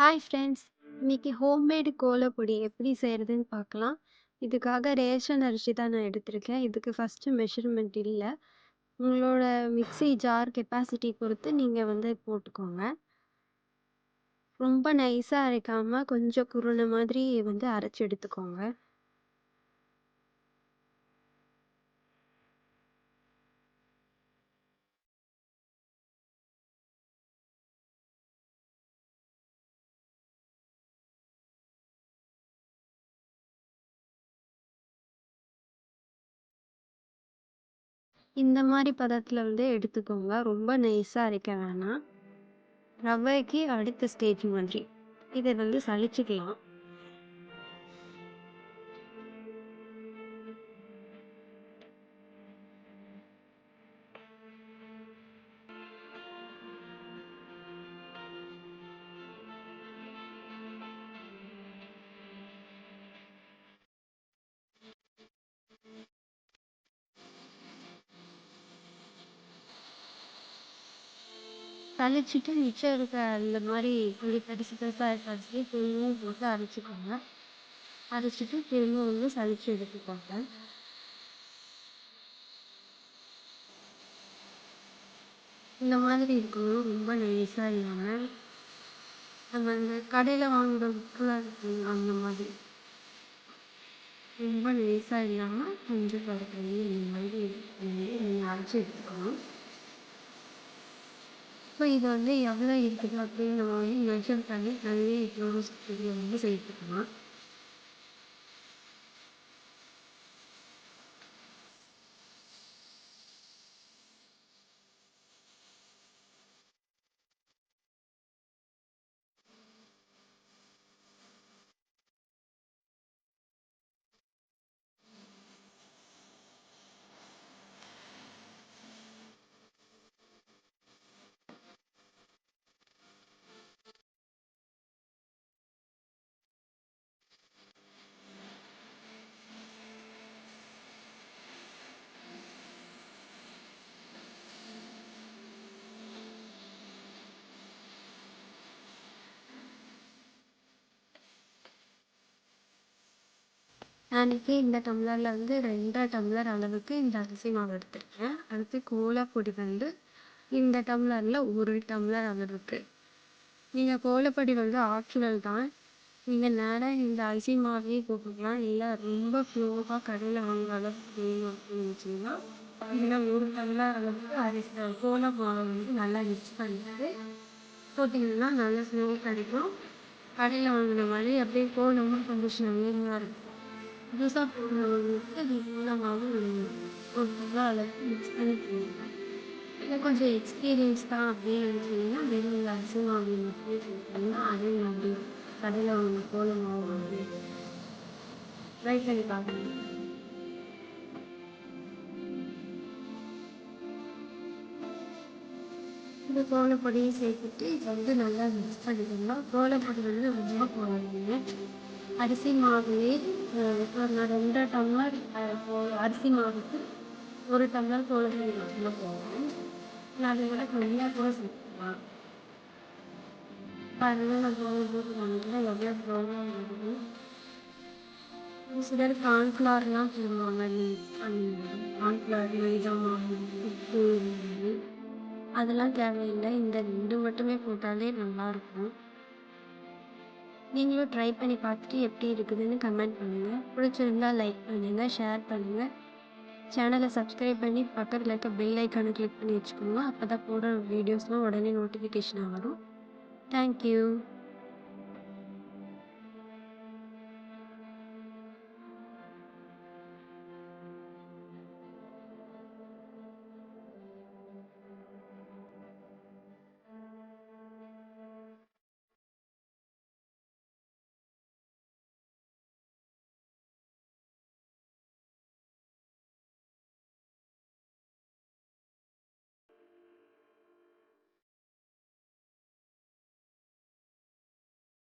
Hi friends இன்றைக்கி homemade கோலப்பொடி எப்படி செய்கிறதுன்னு பார்க்கலாம். இதுக்காக ரேஷன் அரிசி தான் நான் எடுத்திருக்கேன். இதுக்கு ஃபஸ்ட்டு மெஷர்மெண்ட் இல்லை. உங்களோட மிக்ஸி ஜார் கெப்பாசிட்டி பொறுத்து நீங்கள் வந்து போட்டுக்கோங்க. ரொம்ப நைஸாக அரைக்காமல் கொஞ்சம் குருணை மாதிரி வந்து அரைச்சி எடுத்துக்கோங்க. இந்த மாதிரி பதத்தில் வந்து எடுத்துக்கோங்க. ரொம்ப நைஸாக அரைக்க வேணாம். ரவைக்கு அடுத்த ஸ்டேஜ் மாதிரி. இதை வந்து சளிச்சுக்கலாம். சளிச்சிட்டு மிச்சம் இருக்க இந்த மாதிரி புளி பெருசு பெருசாக இருக்க அரிசி திரும்பவும் போட்டு அரைச்சிக்கோங்க. அரைச்சிட்டு திரும்ப வந்து சளிச்சு எடுத்துக்கோங்க. இந்த மாதிரி இருக்கணும். ரொம்ப நைஸாக இல்லாமல் நம்ம இந்த கடையில் வாங்குகிற புக்கெலாம் இருக்குங்க அந்த மாதிரி. ரொம்ப நைஸாக இல்லாமல் கொஞ்சம் கலக்கி இந்த மாதிரி நீங்கள் அரைச்சி எடுத்துக்கணும். ஸோ இது வந்து எவ்வளோ இருக்குது அப்படின்னு நம்ம வந்து மென்ஷன் பண்ணி நிறைய ப்ரோஸ் வந்து சேர்த்துக்கலாம் அன்றைக்கி இந்த டம்ளரில் வந்து ரெண்டரை டம்ளர் அளவுக்கு இந்த அரிசி மாவு எடுத்திருக்கேன். அடுத்து கோலப்பொடி வந்து இந்த டம்ளரில் ஒரு டம்ளர் அளவுக்கு. நீங்கள் கோலப்பொடி வந்து ஆப்ஷனல் தான். நீங்கள் நேராக இந்த அரிசி மாவே போட்டுக்கலாம். இல்லை ரொம்ப ஃப்ளோவாக கடையில் வாங்குற அளவுக்கு வேணும் அப்படின்னு வச்சிங்கன்னா இதில் ஒரு டம்ளர் அளவுக்கு அரிசி கோல மாவை வந்து நல்லா மிக்ஸ் பண்ணிட்டு போட்டிங்கன்னா நல்ல ஃப்ளோ கிடைக்கும் கடையில் வாங்கின மாதிரி அப்படியே கோலமும் கொஞ்சம் ஷைனிங்காக இருக்கும். புதுசாக போடுறவங்களுக்கு அது மூலமாகவும் ஒரு நல்லா அளவுக்கு மிக்ஸ் பண்ணி போடுங்க இல்லை கொஞ்சம் எக்ஸ்பீரியன்ஸ் தான் அப்படின்னு நினச்சிங்கன்னா வெறும் அரிசி மாவு மட்டுமே போட்டிங்கன்னா அதே மாதிரி கடையில் வாங்க கோல மாவு மாதிரி ட்ரை பண்ணி பார்க்கணும் இந்த கோலப்பொடியும் சேர்த்துட்டு இதை வந்து நல்லா மிக்ஸ் பண்ணிக்கணும் கோலப்பொடி வந்து ரொம்ப போடாதீங்க அரிசி மாவுலே நான் ரெண்டரை டம்ளர் அரிசி மாவுக்கு ஒரு டம்ளர் கோலப்பொடி மட்டும் போடுவேன். நான் அதை விட கம்மியாக கூட சேர்த்துக்கலாம். பாருங்கள் நான் கோலம் போட்டு காமிக்கிறேன் எவ்வளோ ப்ரோவாக வருது சிலர் கார்ன்ஃப்ளவர்லாம் போடுவாங்க. கார்ன்ஃப்ளவர் மைதா மாவு உப்பு அதெல்லாம் தேவையில்லை. இந்த ரெண்டு மட்டுமே போட்டாலே நல்லாயிருக்கும் நீங்களும் ட்ரை பண்ணி பார்த்துட்டு எப்படி இருக்குதுன்னு கமெண்ட் பண்ணுங்கள் பிடிச்சிருந்தா லைக் பண்ணுங்கள் ஷேர் பண்ணுங்கள் சேனலை சப்ஸ்கிரைப் பண்ணி பக்கத்தில் இருக்க பெல் ஐக்கானை கிளிக் பண்ணி வச்சுக்கோங்க. அப்போ தான் போடுற வீடியோஸ்லாம் உடனே நோட்டிஃபிகேஷனாக வரும். தேங்க்யூ